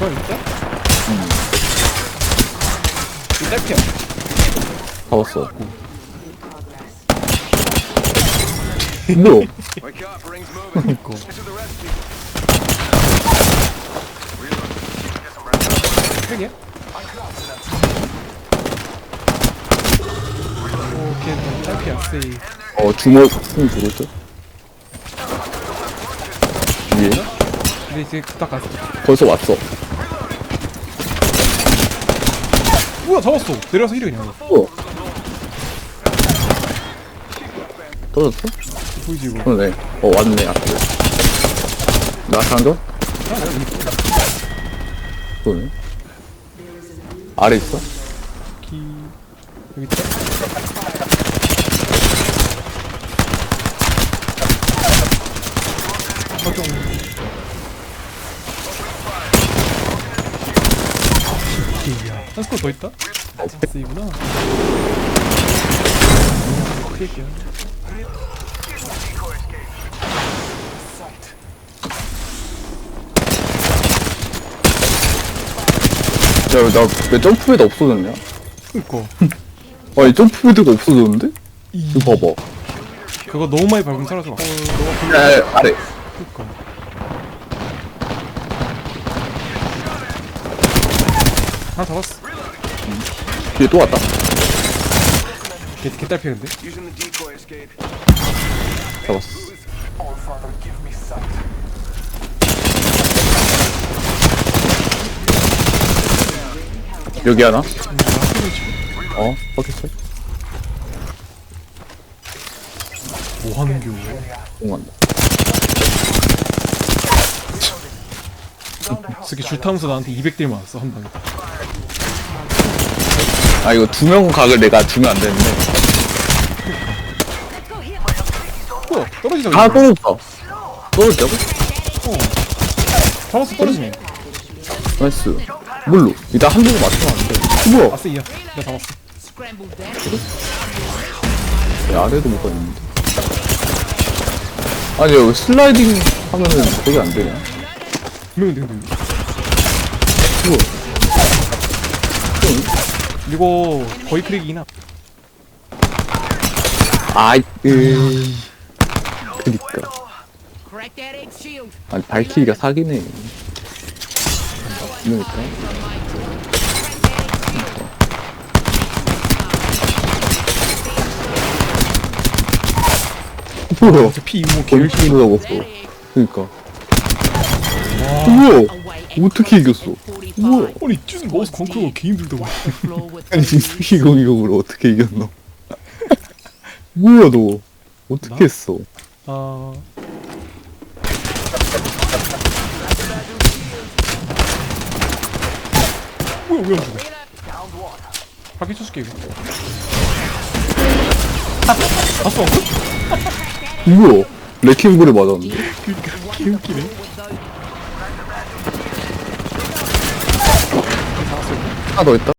그럼 있다? 음. 이 짧게. 잡았어. 뭐야? Wake up, rings moving. 이거. 짧게. 어, 주먹 힘 주고 있어. 위에? 근데 이제 딱 갔어. 벌써 왔어. 뭐야, 잡았어. 내려와서 힐이 그냥. 우와. 떨어졌어? 보이지, 이거. 그러네. 어, 왔네, 앞에. 나 장전? 아, 내가 여기 있어. 그러네. 아래 있어? 기... 여기 있다. 허정. 기야. 한 스코어 더 있다? 세이구나. 크게야. 야, 나왜 점프배드 없어졌냐? 그니까. 아니, 점프배드가 없어졌는데? 이거 봐봐. 그거 너무 많이 밟으면 사라져. 어, 너가 야, 야, 아래. 그니까. 하나 잡았어. 뒤에 또 왔다. 개, 개 딸피는데? Using the decoy escape. 잡았어. 여기 하나? 어? 버켰어? 뭐하는 교 공간다. 저기 줄 타면서 나한테 200딜 맞았어, 한 방에. 아, 이거 두 명 각을 내가 주면 안 되는데. 뭐야, 떨어지자. 다 그냥. 떨어졌다. 떨어졌다고? 어. 잡았어, 떨어지네. 나이스. 물로. 일단 한 대도 맞추면 안 돼. 뭐야? 아싸, 이야. 내가 잡았어. 야, 아래도 못 갔는데. 아니, 여기 슬라이딩 하면은 그게 안 되냐? 명, 명, 명. 우와. 이거 거의 크랙이긴 하. 아이, 으. 그니까. Crack that egg shield. 아니, 발키리가 사기네. 그러니까. 뭐야? 저피 이모 개 열심히. 벌칙으로 잡았어. That egg. 그니까. 우와! 어떻게 이겼어? 우와! 아니, 쭈 마우스 컨트롤 개 힘들다고. 아니, 수기공이공으로 어떻게 이겼노? 뭐야, 너? 어떻게 나? 했어? 아. 뭐야, 왜안 죽어? 밖에 쳐줄게, 이거. 봤어? 뭐야? 레킹볼에 맞았는데? 그니까, 개웃기네. 하나 더 있다?